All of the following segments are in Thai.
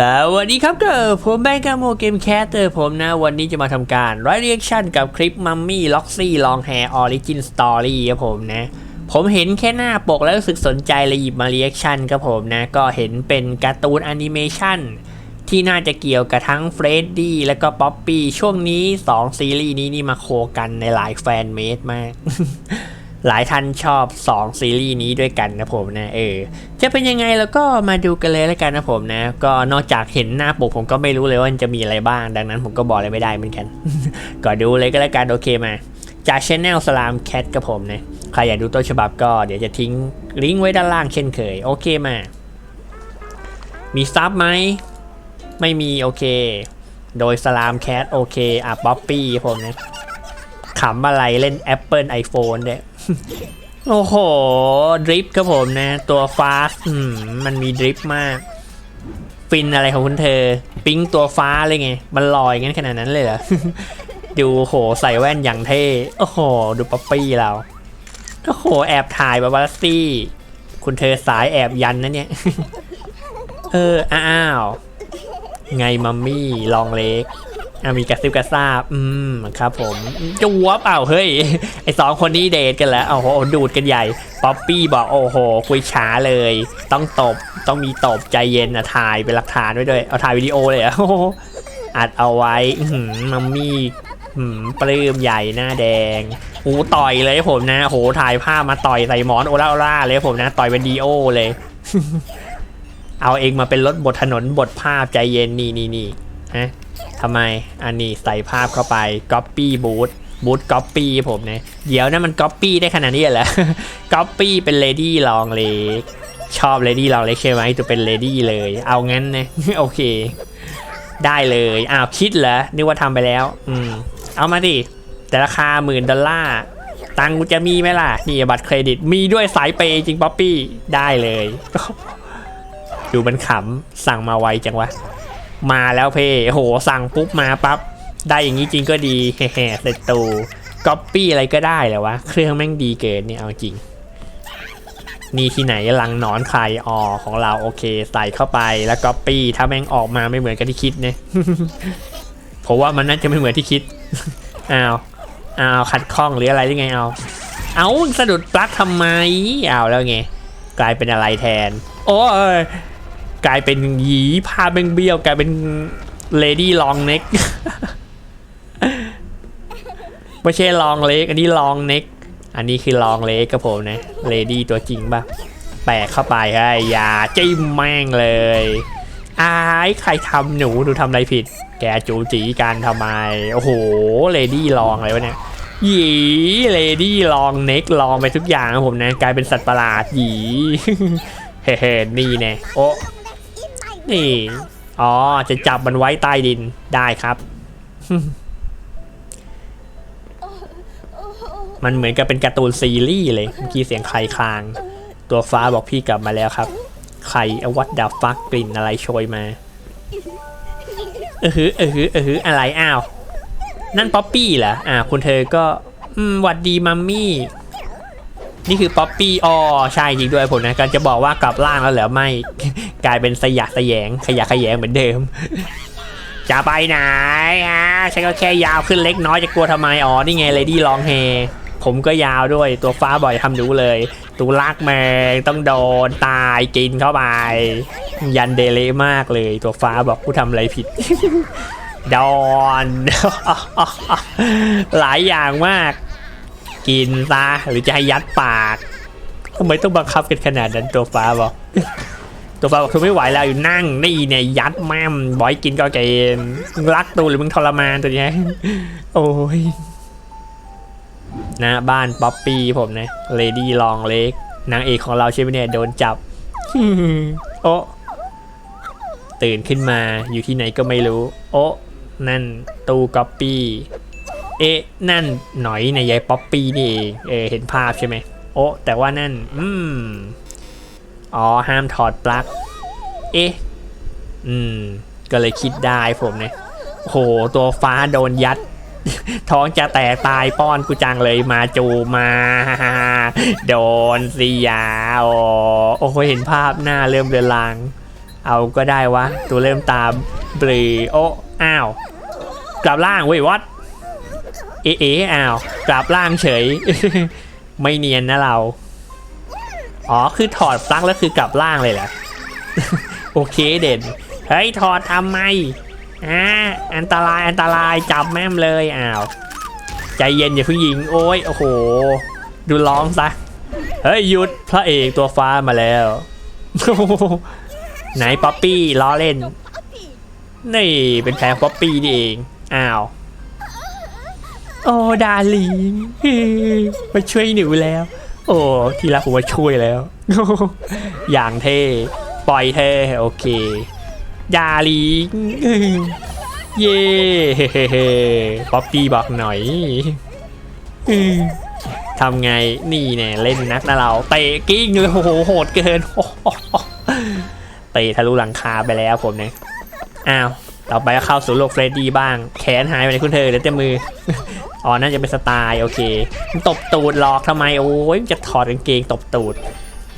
สวัสดีครับเด้อผมแบงค์กาโมเกมแคสเตอร์ผมนะ วันนี้จะมาทำการรเรียกชั่นกับคลิปมัมมี่ล็อกซี่ลองแฮร์ออริจินสตอรี่ครับผมนะ ผมเห็นแค่หน้าปกแล้วรู้สึกสนใจเลยหยิบมาเรียกชั่นครับผมนะ ก็เห็นเป็นการ์ตูนแอนิเมชันที่น่าจะเกี่ยวกับทั้งเฟรดดี้และก็ป๊อปปี้ช่วงนี้ 2 ซีรีส์นี้นี่มาโคกันในหลายแฟนเมดมาก หลายท่านชอบ 2 ซีรีส์นี้ด้วยกันนะผมนะเออจะเป็นยังไงแล้วก็มาดูกันเลยแล้วกันนะผมนะ ก็นอกจากเห็นหน้าปกผมก็ไม่รู้เลยว่าจะมีอะไรบ้าง ดังนั้นผมก็บอกอะไรไม่ได้เหมือนกัน ก็ดูเลยก็แล้วกันโอเคมา จากช anel สลามแคทกับผมนะใครอยากดูต้นฉบับก็เดี๋ยวจะทิ้งลิงก์ไว้ด้านล่างเช่นเคย โอเคมา มีซับไหมไม่มีโอเค โดยสลามแคทโอเคอะป๊อปปี้ผมนะขำอะไรเล่น Apple iPhone เนี่ย โอ้โห ดริฟต์ครับผมนะ ตัวฟาสมมันมีดริฟต์มาก ฟินอะไรของคุณเธอ ปิ๊งตัวฟ้าเลยไง มันลอยงั้นขนาดนั้นเลยเหรอ ดูโหใส่แว่นอย่างเท่ โอ้โห ดูป๊อปปี้เรา โอ้โห แอบถ่ายบาบาซี่ คุณเธอสายแอบยันนะเนี่ย เออ อ้าว ไงมัมมี่ ลองเล็ก มีกระซิบกระซาบอืมครับผมจะวัวเปล่าเฮ้ย ไอสองคนนี้เดทกันแล้วโอ้โหดูดกันใหญ่ ป๊อปปี้บอกโอ้โห คุยช้าเลย ต้องตบ ต้องมีตบใจเย็นอะถ่ายเป็นหลักฐานไว้ด้วย เอาถ่ายวิดีโอเลยอะอัดเอาไว้หือมัมมี่หืมปลื้มใหญ่หน้าแดงโอ้ต่อยเลยผมนะโหถ่ายภาพมาต่อยใส่หมอนโอล่าโอล่าเลยผมนะ ต่อยเป็นดีโอเลย เอาเองมาเป็นรถบทถนนบทภาพใจเย็นนี่นี่นี่ฮะ ทำไม อันนี้ใส่ภาพเข้าไป Copy Boot Boot Copy ผมเนะเดี๋ยวนะมัน Copy ได้ขนาดนี้เหรอ Copy เป็น Lady Long Leg ชอบ Lady Long Leg ใช่ไหมตัวเป็น Lady เลย เอางั้นนะโอเค ได้เลยอ้าวคิดเหรอนึกว่าทำไปแล้ว อืม เอามาดิแต่ราคาหมื่นดอลลาร์ตังค์กูจะมีไหมล่ะ นี่บัตรเครดิตมีด้วยสายเปย์จริงป๊อปปี้ได้เลย ดูมันขำสั่งมาไวจังวะ มาแล้วเพ่โหสั่งปุ๊บมาปั๊บได้อย่างนี้จริงก็ดีแฮ่เสร็จตูก๊อปปี้อะไรก็ได้แหละวะเครื่องแม่งดีเกินเนี่ยเอาจริงนี่ที่ไหนลังนอนใครอ๋อของเราโอเค ใส่เข้าไปแล้วก๊อปปี้ถ้าแม่งออกมาไม่เหมือนกันที่คิดเนี่ยผมว่ามันน่าจะไม่เหมือนที่คิดอ้าวอ้าวขัดข้องหรืออะไรยังไงเอาเอาสะดุดปลั๊กทำไมเอาแล้วไงกลายเป็นอะไรแทน โอ้ย กลายเป็นหยีผ้าเบงเบี้ยวกลายเป็นเลดี้ลองเน็กไม่ใช่ลองเล็ก อันนี้ลองเน็ก อันนี้คือลองเล็กกับผมนะเลดี้ตัวจริงปะแปะเข้าไปไอ้ยาจิ้มแม่งเลยอายใครทำหนูหนูทำอะไรผิด แกจูจีกันทำไม โอ้โหเลดี้ลองเลยวะเนี่ยหยีเลดี้ลองเน็กลองไปทุกอย่างนะผมนะ กลายเป็นสัตว์ประหลาดหยีเฮ้ๆนี่แน่โอ้ นี่ อ๋อ จะจับมันไว้ใต้ดินได้ครับ มันเหมือนกับเป็นการ์ตูนซีรีส์เลย เมื่อกี้เสียงใครคลาง ตัวฟ้าบอกพี่กลับมาแล้วครับ ใครเอาวัดดาฟักกลิ่นอะไรโชยมา เออหือเออหือเออหืออะไรอ้าว นั่นป๊อปปี้เหรอ อ่า คุณเธอก็อืมหวัดดีมัมมี่นี่คือป๊อปปี้อ๋อใช่จริงด้วยผมนะก็จะบอกว่ากลับร่างแล้วเหรอไม่ กลายเป็นสยะสยงขยะขยงเหมือนเดิม จะไปไหนฮะฉันก็แค่ยาวขึ้นเล็กน้อยจะกลัวทำไมอ๋อนี่ไงเลดี้ลองเฮผมก็ยาวด้วยตัวฟ้าบ่อยทำดูเลย ตูลากแมงต้องโดนตายกินเข้าไป ยันเดเลมากเลย ตัวฟ้าบอกกูทำอะไรผิดดอนหลายอย่างมาก กินซะหรือจะให้ยัดปากทำไมต้องบังคับกันขนาดนั้นตัวฟ้าบอก ตัวฟ้าบอกคือไม่ไหวแล้วอยู่นั่งนี่เนี่ยยัดแม่มบอยกินก็เกมรักตัวหรือมึงทรมานตัวเนี้ยโอ้ยนะบ้านป๊อปปี้ผมนะเลดี้ลองเล็กนางเอกของเราใช่ไหมเนี่ยโดนจับโอ้ตื่นขึ้นมาอยู่ที่ไหนก็ไม่รู้ โอ้นั่นตู้ก๊อปปี้เอ๊ะนั่นหน่อยในยายป๊อปปี้นี่เองเออเห็นภาพใช่ไหมโอ้แต่ว่านั่น อืม อ๋อ ห้ามถอดปลั๊ก เอ๊ะ อืม ก็เลยคิดได้ผมเนี่ยโห ตัวฟ้าโดนยัด ท้องจะแตกตายป้อนกูจังเลยมาจูมา โดนสิยาโอ้โอ้โหเห็นภาพหน้าเริ่มเรือนลาง เอาก็ได้วะ ตัวเริ่มตามบลีโอะอ้าว กลับล่างเว้ยวัด เอะเอะอ้าว กลับล่างเฉย ไม่เนียนนะเรา อ๋อ คือถอดปลั๊กแล้วคือกลับล่างเลยแหละโอเคเด่น เฮ้ย ถอดทำไม อ่า อันตราย อันตราย จับแม่มเลย อ้าว ใจเย็นอย่าเพิ่งยิง โอ้ย โอ้โห ดูร้องซะ เฮ้ย หยุด พระเอกตัวฟ้ามาแล้ว ไหนป๊อปปี้ล้อเล่น นี่ เป็นแพ้ป๊อปปี้นี่เอง อ้าว โอ้ ดาลิงมาช่วยหนูแล้ว โอ้ทีละผมมาช่วยแล้ว อย่างเท่ ปล่อยเท่ โอเคดาลิงเย่ป๊อปปี้บอกหน่อยทำไงนี่แน่เล่นนักนะเราเตะกิ้งเลยโอ้โหโหดเกินเตะทะลุหลังคาไปแล้วผมเนี่ยอ้าว ต่อไปเข้าสู่โลกเฟรดดี้บ้าง แขนหายไปไหนคุณเธอเดี๋ยวแต่มือ อ๋อน่าจะเป็นสไตล์โอเคมันตบตูดหลอกทำไมโอ้ยจะถอดกางเกงตบตูด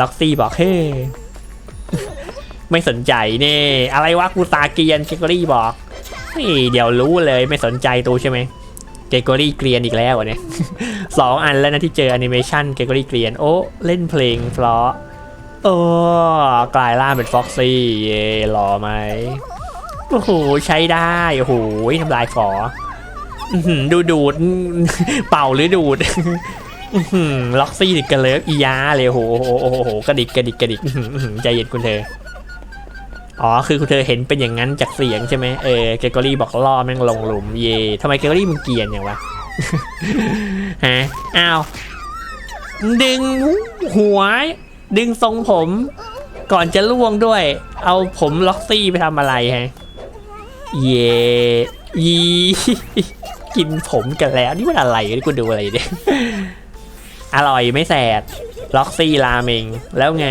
ล็อกซี่บอกเฮ้ไม่สนใจเน่อะไรวะกูตาเกียนเกรกอรี่บอกนี่เดี๋ยวรู้เลยไม่สนใจตูใช่ไหมเกรกอรี่เกรียนอีกแล้วเหรอเนี่ยสองอันแล้วนะที่เจอแอนิเมชันเกรกอรี่เกรียนโอ้เล่นเพลงเพราะโอ้กลายร่างเป็นฟ็อกซี่เย่หล่อไหม โอ้โห ใช้ได้ โอ้โหทำลายฝอดูดูด เป่าหรือดูดล็อกซี่ดิกระเลิฟอียาเลยโอ้โหโอ้โหกระดิกกระดิกกระดิกใจเย็นคุณเธอ อ๋อ คือคุณเธอเห็นเป็นอย่างนั้นจากเสียงใช่ไหมเออเกรกอรี่บอกล่อแม่งลงหลุมเย่ทำไมเกรกอรี่มันเกียนอย่างวะฮะอ้าวดึงหัว ดึงทรงผม ก่อนจะล่วงด้วย เอาผมล็อกซี่ไปทำอะไรฮะ เย่ยีกินผมกันแล้ว นี่มันอะไรนี่กูดูอะไรเนี่ยอร่อยไม่แสดล็อกซี่ราเมงแล้วไง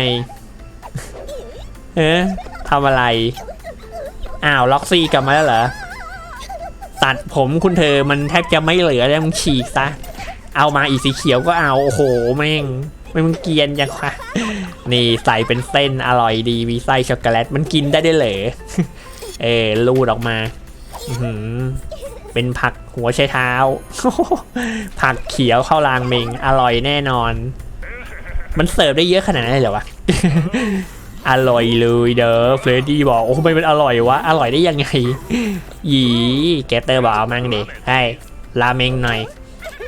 เออทำอะไร อ้าวล็อกซี่กลับมาแล้วเหรอ ตัดผมคุณเธอมันแทบจะไม่เหลือแล้วมึงฉีกซะ เอามาอีสีเขียวก็เอา โอ้โห แม่งไม่มึงเกียนจังวะนี่ใส่เป็นเส้นอร่อยดีมีไส้ช็อกโกแลตมันกินได้ด้วยเหรอ เออลูดออกมาอืเป็นผักหัวไชเท้า ผักเขียวข้าวรางเมงอร่อยแน่นอน มันเสิร์ฟได้เยอะขนาดนั้นเลยเหรอวะ อร่อยเลยเด้อเฟรดดี้บอก โอ้ทำไมมันอร่อยวะ อร่อยได้ยังไง หยีแกเตอร์บอกเอามั่งดิให้ราเมงหน่อย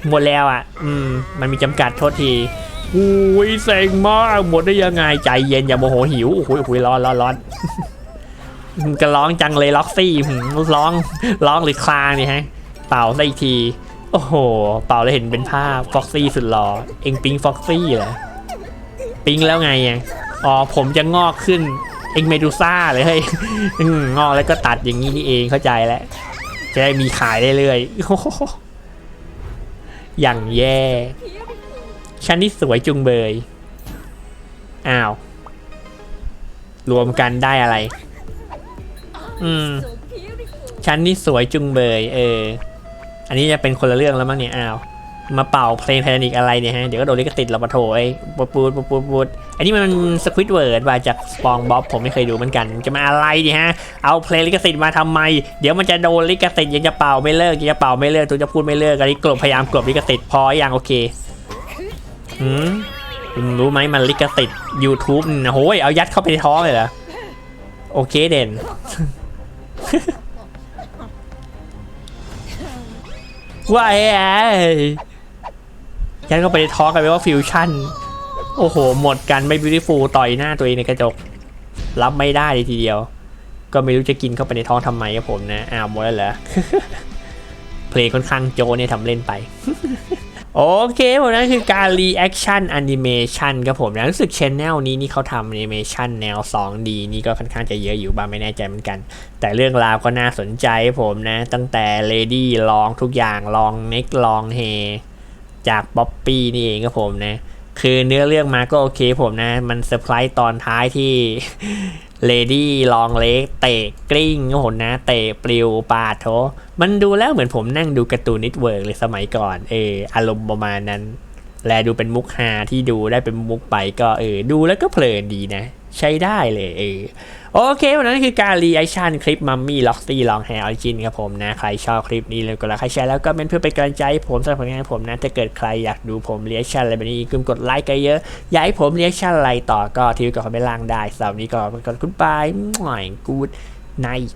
หมดแล้วอะ อืม มันมีจำกัดโทษทีอุ้ยเซ็งมากหมดได้ยังไงใจเย็นอย่าโมโหหิวโอ้โหโอ้โหร้อนร้อนร้อน ก็ร้องจังเลยล็อกซี่ร้องร้องหรือคลางนี่ฮะ เป่าได้อีกที โอ้โห เป่าแล้เห็นเป็นภาพฟ็อกซี่สุดหล่อเองปิงฟ็อกซี่เหรอปิงแล้วไงอ๋อผมจะงอกขึ้น เองเมดูซ่าเลยเฮ้ยงอกแล้วก็ตัดอย่างนี้นี่เองเข้าใจแล้วจะได้มีขายได้เรื่อยๆโอ้โหอย่างแย่ชั้นที่สวยจุงเบย อ้าว รวมกันได้อะไร อืมชั้นที่สวยจุงเบย เออ อันนี้จะเป็นคนละเรื่องแล้วมั้งเนี่ย อ้าว มาเป่าเพลงไททานิกอะไรเนี่ยฮะ เดี๋ยวก็โดนลิขสิทธิ์เราปะโถไอ้ปูดปูดปูดปูดปูดอันนี้มันสควิตเวิร์ดมาจากสปองบ๊อบผมไม่เคยดูเหมือนกัน จะมาอะไรดิฮะ เอาเพลงลิขสิทธิ์มาทำไม เดี๋ยวมันจะโดนลิขสิทธิ์ยังจะเป่าไม่เลิกยังจะเป่าไม่เลิกตัวจะพูดไม่เลิกอันนี้กลบพยายามกลบลิขสิทธิ์พออย่างโอเคหืมคุณรู้ไหมมันลิขสิทธิ์ YouTube โอ้ยเอายัดเข้าไปในท้องเลยเหรอ โอเคเด่น ว่าไอ้ยัดเข้าไปในท้องกันไปว่าฟิวชั่น โอ้โห หมดกันไม่บิวตี้ฟูลต่อยหน้าตัวเองในกระจก รับไม่ได้เลยทีเดียว ก็ไม่รู้จะกินเข้าไปในท้องทำไมครับผมนะ อ้าวหมดแล้วเหรอเพลงค่อนข้างโจเนี่ยทำเล่นไป โอเคผมนั่นคือการ reaction animation ครับผมนะรู้สึกช anel นี้นี่เขาทำ animation แนว 2D นี่ก็ค่อนข้างจะเยอะอยู่บ้างไม่แน่ใจเหมือนกัน แต่เรื่องราวก็น่าสนใจผมนะ ตั้งแต่ Lady ลองทุกอย่างลอง Neck ลอง h จากบ๊อบปี้นี่เองครับผมนะ คือเนื้อเรื่องมาก็โอเคผมนะ มันเซอร์ไพรส์ตอนท้ายที่ เลดี้ลองเล็กเตะกลิ้งโอ้โหนะเตะปลิวปาดโถมันดูแล้วเหมือนผมนั่งดูการ์ตูนนิตเวิร์กเลยสมัยก่อนเอออารมณ์ประมาณนั้น แลดูเป็นมุกฮาที่ดูได้เป็นมุกไปก็เออดูแล้วก็เพลินดีนะ ใช้ได้เลยโอเควันนั้นคือการรีแอคชั่นคลิปมัมมี่ล็อกซี่ลองแฮร์ออริจินครับผมนะ ใครชอบคลิปนี้เลยก็แล้วใครแชร์แล้วก็เป็นเพื่อเป็นกำลังใจให้ผมสำหรับผลงานของผมนะ ถ้าเกิดใครอยากดูผมรีแอคชั่นอะไรแบบนี้กลืมกดไลค์กันเยอะ อยากให้ผมรีแอคชั่นอะไรต่อก็ทิ้งกับคอมเมนต์ล่างได้สำหรับนี้ก็เป็นก่อนคุณบายหน่อยกูดไนท์